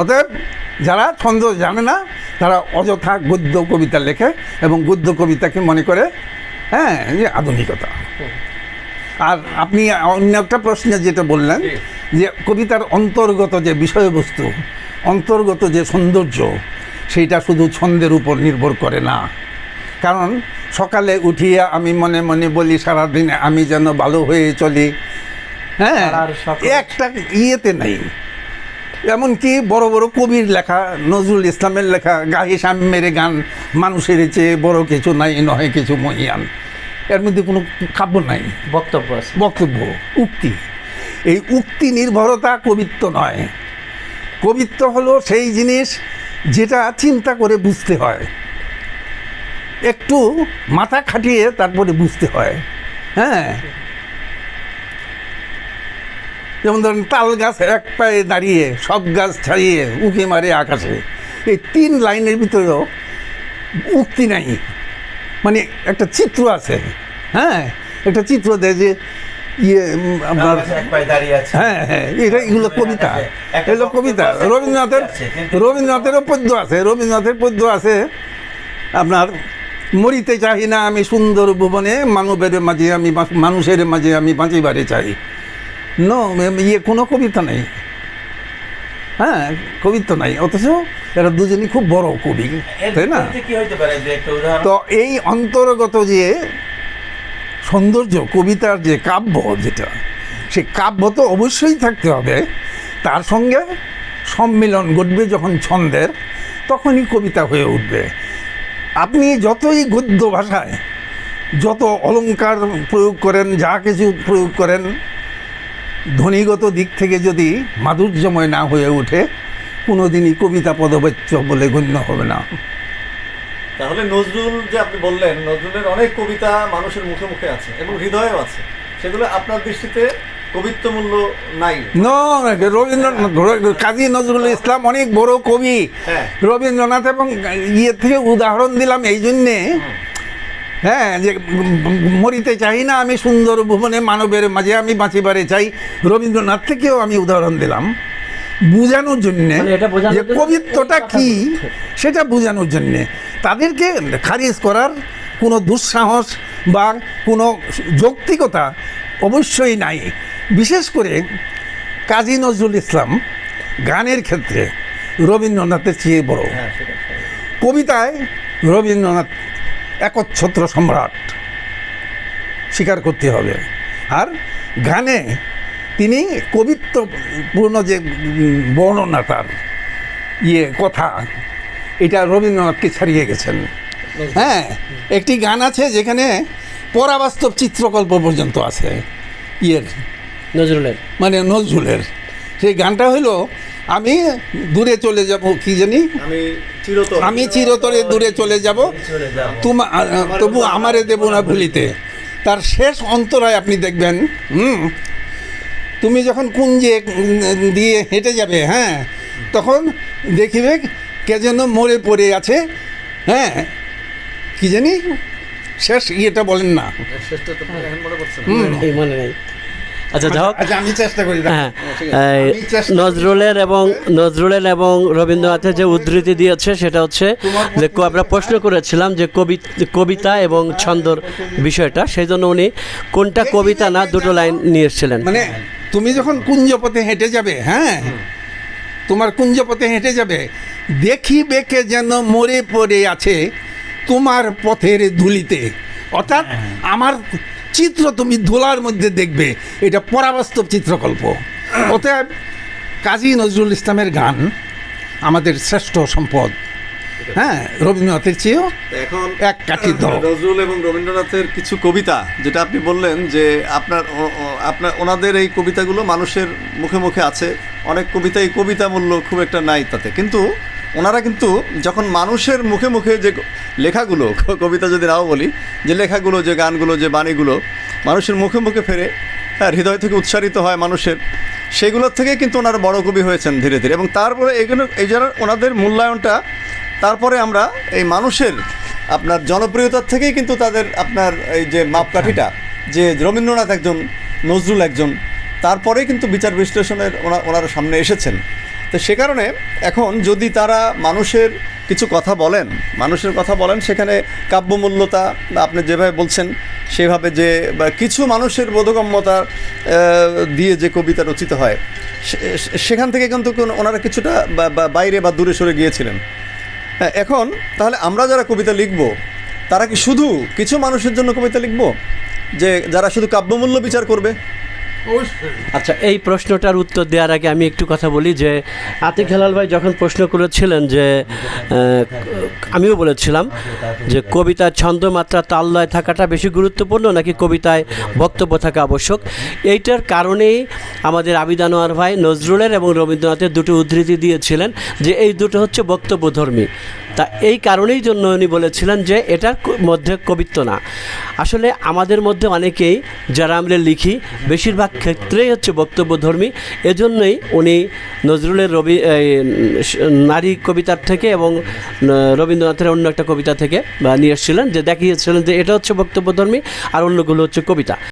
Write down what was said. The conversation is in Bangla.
অতএব যারা ছন্দ জানে না তারা অযথা গদ্য কবিতা লেখে এবং গদ্য কবিতাকে মনে করে হ্যাঁ যে আধুনিকতা। আর আপনি অন্য একটা প্রশ্নে যেটা বললেন যে কবিতার অন্তর্গত যে বিষয়বস্তু অন্তর্গত যে সৌন্দর্য সেইটা শুধু ছন্দের উপর নির্ভর করে না। কারণ সকালে উঠিয়া আমি মনে মনে বলি সারাদিনে আমি যেন ভালো হয়ে চলি। হ্যাঁ একটা ইয়েতে নেই। এমনকি বড় বড় কবির লেখা নজরুল ইসলামের লেখা গাহি সাম্যের গান মানুষের চেয়ে বড় কিছু নাই নয় কিছু মহিয়ান। এর মধ্যে কোনো কাব্য নাই। বক্তব্য আছে। বক্তব্য উক্তি। এই উক্তি নির্ভরতা কবিত্ব নয়। কবিত্ব হলো সেই জিনিস যেটা চিন্তা করে বুঝতে হয়। একটু মাথা খাটিয়ে তারপরে বুঝতে হয়। হ্যাঁ? যেমন ধরেন তাল গাছ এক পায়ে দাঁড়িয়ে সব গাছ ছাড়িয়ে উঁকি মারে আকাশে। এই তিন লাইনের ভিতরেও উক্তি নাই। মানে একটা চিত্র আছে হ্যাঁ? একটা চিত্র দেয় যে ইয়ে আপনার হ্যাঁ হ্যাঁ এটা এগুলো কবিতা। এগুলো কবিতা। রবীন্দ্রনাথের রবীন্দ্রনাথেরও পদ্য আছে রবীন্দ্রনাথের পদ্য আছে আপনার মরিতে চাহি না আমি সুন্দর ভুবনে মানবের মাঝে আমি মানুষের মাঝে আমি বাঁচিবারে চাই। নো ইয়ে কোনো কবিতা নেই। হ্যাঁ কবিতা নাই। অথচ এরা দুজনই খুব বড় কবি তাই না? তো এই অন্তর্গত যে সৌন্দর্য কবিতার যে কাব্য যেটা সে কাব্য তো অবশ্যই থাকতে হবে। তার সঙ্গে সম্মিলন ঘটবে যখন ছন্দের তখনই কবিতা হয়ে উঠবে। আপনি যতই গদ্য ভাষায় যত অলংকার প্রয়োগ করেন যা কিছু প্রয়োগ করেন ধ্বনিগত দিক থেকে যদি মাধুর্যময় না হয়ে ওঠে কোনোদিনই কবিতা পদবাচ্য বলে গণ্য হবে না। তাহলে নজরুল যে আপনি বললেন নজরুলের অনেক কবিতা মানুষের মুখে মুখে আছে এবং হৃদয়েও আছে। সেগুলো আপনার দৃষ্টিতে কবিত্ব মূল্য নাই? ন রবীন্দ্রনাথ কাজী নজরুল ইসলাম অনেক বড় কবি। হ্যাঁ। রবীন্দ্রনাথ এবং ইয়ে থেকে উদাহরণ দিলাম এই জন্যে হ্যাঁ যে মরিতে চাই না আমি সুন্দর ভুবনে মানবের মাঝে আমি বাঁচিবারে চাই। রবীন্দ্রনাথ থেকেও আমি উদাহরণ দিলাম। বোঝানোর জন্যে যে কবিত্বটা কি সেটা বোঝানোর জন্যে তাদেরকে খারিজ করার কোনো দুঃসাহস বা কোনো যৌক্তিকতা অবশ্যই নাই। বিশেষ করে কাজী নজরুল ইসলাম গানের ক্ষেত্রে রবীন্দ্রনাথের চেয়ে বড়। হ্যাঁ। কবিতায় রবীন্দ্রনাথ একচ্ছত্র সম্রাট। স্বীকার করতে হবে। আর গানে তিনি কবিত্বপূর্ণ যে বর্ণনা তার ইয়ে কথা এটা রবীন্দ্রনাথকে ছাড়িয়ে গেছেন। হ্যাঁ একটি গান আছে যেখানে পরাবাস্তব চিত্রকল্প পর্যন্ত আছে। ইয়ের। নজরুলের। মানে নজরুলের। সেই গানটা হলো আমি দূরে চলে যাব কি জানি? আমি চিরতরে। দূরে চলে যাব। চলে যাব। তোমা তবু আমারে দেব না ভুলিতে। তার শেষ অন্তরায় আপনি দেখবেন হুম? তুমি যখন কুঞ্জে দিয়ে হেঁটে যাবে হ্যাঁ তখন দেখিবে কে যেন মরে পড়ে আছে হ্যাঁ? কি জানি? শেষ ইয়েটা বলেন না। শেষটা তো এখন মনে পড়ছে না। মনে নেই। আচ্ছা যাই হোক। আচ্ছা আমি চেষ্টা করি হ্যাঁ। নজরুলের এবং নজরুলের এবং রবীন্দ্রনাথের যে উদ্ধৃতি দিয়েছে সেটা হচ্ছে যে আমরা প্রশ্ন করেছিলাম যে কবি কবিতা এবং ছন্দর বিষয়টা সেই জন্য উনি কোনটা কবিতা না দুটো লাইন নিয়ে এসেছিলেন মানে তুমি যখন কুঞ্জপথে হেঁটে যাবে হ্যাঁ? তোমার কুঞ্জপথে হেঁটে যাবে দেখি কে যেন মরে পড়ে আছে তোমার পথের ধুলিতে। অর্থাৎ আমার চিত্র তুমি ধোলার মধ্যে দেখবে। এটা পরাবাস্তব চিত্রকল্প। অতএব কাজী নজরুল ইসলামের গান আমাদের শ্রেষ্ঠ সম্পদ। হ্যাঁ রবীন্দ্রনাথের চেয়েও এখন এক কাঠি নজরুল এবং রবীন্দ্রনাথের কিছু কবিতা যেটা আপনি বললেন যে আপনার আপনার ওনাদের এই কবিতাগুলো মানুষের মুখে মুখে আছে। অনেক কবিতা এই কবিতা মূল্য খুব একটা নাই তাতে। কিন্তু ওনারা কিন্তু যখন মানুষের মুখে মুখে যে লেখাগুলো কবিতা যদি নাও বলি, যে লেখাগুলো, যে গানগুলো, যে বাণীগুলো মানুষের মুখে মুখে ফেরে হ্যাঁ হৃদয় থেকে উৎসারিত হয় মানুষের, সেগুলোর থেকে কিন্তু ওনারা বড় কবি হয়েছেন ধীরে ধীরে। এবং তারপরে এগুলো, এই জন্য ওনাদের মূল্যায়নটা, তারপরে আমরা এই মানুষের আপনার জনপ্রিয়তার থেকেই কিন্তু তাদের আপনার এই যে মাপকাঠিটা, যে রবীন্দ্রনাথ একজন, নজরুল একজন, তারপরেই কিন্তু বিচার বিশ্লেষণের ওনা, ওনারা সামনে এসেছেন। তো সে কারণে এখন যদি তারা মানুষের কিছু কথা বলেন, মানুষের কথা বলেন, সেখানে কাব্যমূল্যতা আপনি যেভাবে বলছেন, সেভাবে যে কিছু মানুষের বোধগম্যতা দিয়ে যে কবিতা রচিত হয় সেখান থেকে কিন্তু কোন- ওনারা কিছুটা বাইরে বা দূরে সরে গিয়েছিলেন। হ্যাঁ এখন তাহলে আমরা যারা কবিতা লিখব, তারা কি শুধু কিছু মানুষের জন্য কবিতা লিখব? যে, যারা শুধু কাব্যমূল্য বিচার করবে? আচ্ছা এই প্রশ্নটার উত্তর দেওয়ার আগে আমি একটু কথা বলি যে আতিক হেলাল ভাই যখন প্রশ্ন করেছিলেন যে আমিও বলেছিলাম যে কবিতার ছন্দ মাত্রা তাল লয় থাকাটা বেশি গুরুত্বপূর্ণ নাকি কবিতায় বক্তব্য থাকা আবশ্যক। এইটার কারণেই আমাদের আবিদ আনোয়ার ভাই নজরুলের এবং রবীন্দ্রনাথের দুটো উদ্ধৃতি দিয়েছিলেন যে এই দুটো হচ্ছে বক্তব্যধর্মী। তা এই কারণেই জন্য উনি বলেছিলেন যে এটার মধ্যে কবিত্ব না। আসলে আমাদের মধ্যে অনেকেই যারা আমরা লিখি বেশিরভাগ ক্ষেত্রেই হচ্ছে বক্তব্যধর্মী। এজন্যই উনি নজরুলের রবি নারী কবিতার থেকে এবং আহ, রবীন্দ্রনাথের অন্য একটা কবিতা থেকে নিয়ে এসেছিলেন, যে দেখিয়েছিলেন যে এটা হচ্ছে বক্তব্যধর্মী আর অন্যগুলো হচ্ছে কবিতা।